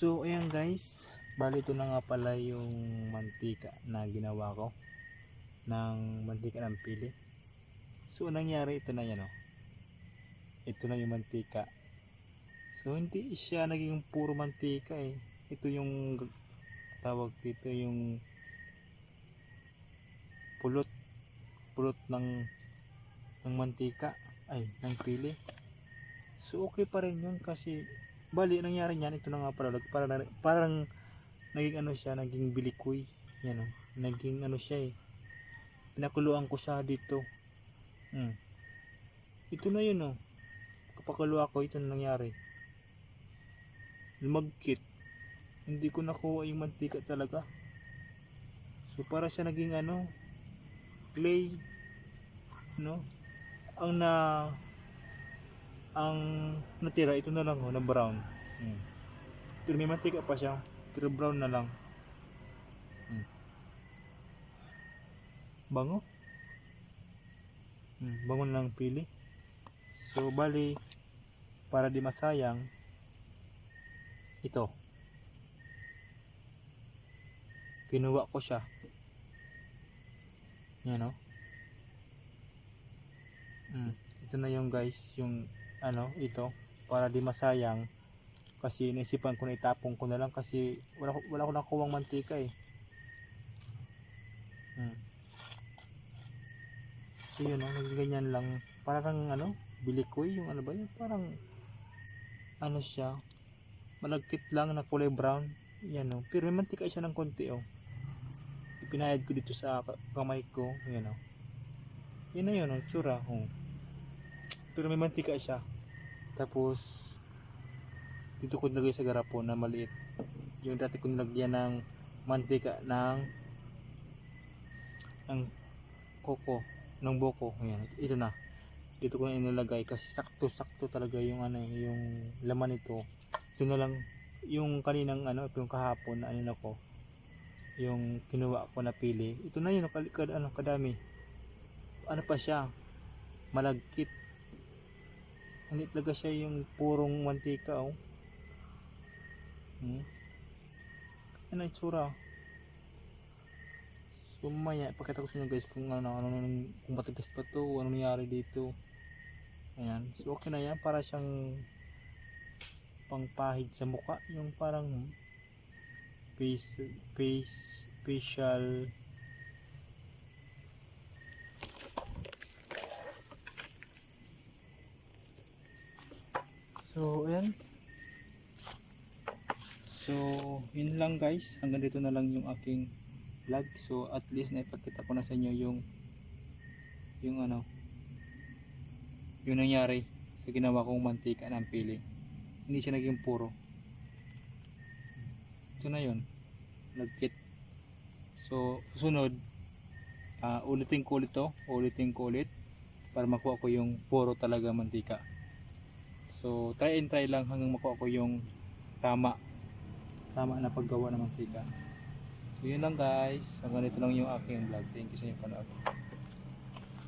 So, ayan guys. Bali ito na nga pala yung mantika na ginawa ko. Ng mantika ng pili. So, nangyari ito na yan oh. Ito na yung mantika. So, hindi siya naging puro mantika eh. Ito yung tawag dito yung pulot pulot ng ng mantika ay ng pili so okay pa rin yun kasi bali nangyari niyan ito na nga pala parang, parang naging ano siya naging bilikoy yan o naging ano siya eh. Pinakuluan ko siya dito. Hmm. ito na yun o kapakuluan ko ito na nangyari. Lumagkit. Hindi ko nakuha yung mantika talaga. So para siya naging ano clay. No? Ang na ang natira ito na lang oh, na brown. Hmm. pero may mantika pa siya pero brown na lang. Hmm. bango? Hmm, bango na lang pili. So bali para di masayang ito. Kinuha ko siya. Yan o mm, ito na yung guys yung ano ito para di masayang kasi naisipan ko na itapon ko na lang kasi wala, wala ko nakuwang mantika eh. Mm. so yun o naging ganyan lang. Parang ano bilikoy yung ano ba yun? Parang ano siya malagkit lang na kulay brown. Yan o pero may mantika siya ng konti o ipinayad ko dito sa ka- kamay ko yan o yun na yun ang tsura oh. Pero may mantika siya. Tapos dito ko nilagay sa garapon na maliit. Yung dati ko nilagyan ng mantika ng ng koko ng boko. Yan ito na. Dito ko na inilagay kasi sakto sakto talaga yung ano yung laman nito. Ito na lang yung kaninang ano yung kahapon na ano ko yung kinuha ko na pili. Ito na yun kad- ano kadami. Ano pa siya? Malagkit hindi talaga siya yung purong mantika oh. Hmm? ano yung tsura? So mamaya pakita ko sa inyo guys kung ano, ano, ano kung matigas pa to ano nangyari dito. Ayan. So okay na yan. Para siyang pangpahid sa muka yung parang face face facial so ayan. So yun lang guys. Hanggang dito na lang yung aking vlog. So at least naipakita ko na sa inyo yung yung ano yung nangyari sa ginawa kong mantika ng pili. Hindi siya naging puro. Ito na yun. Nagkit. So susunod ah, ulitin ko ulit to. Ulitin ko ulit para makuha ko yung puro talaga mantika so try and try lang hanggang makuha ko yung tama. Tama na paggawa ng mantika. So yun lang guys. Hanggang dito lang yung aking vlog. Thank you sa inyong panood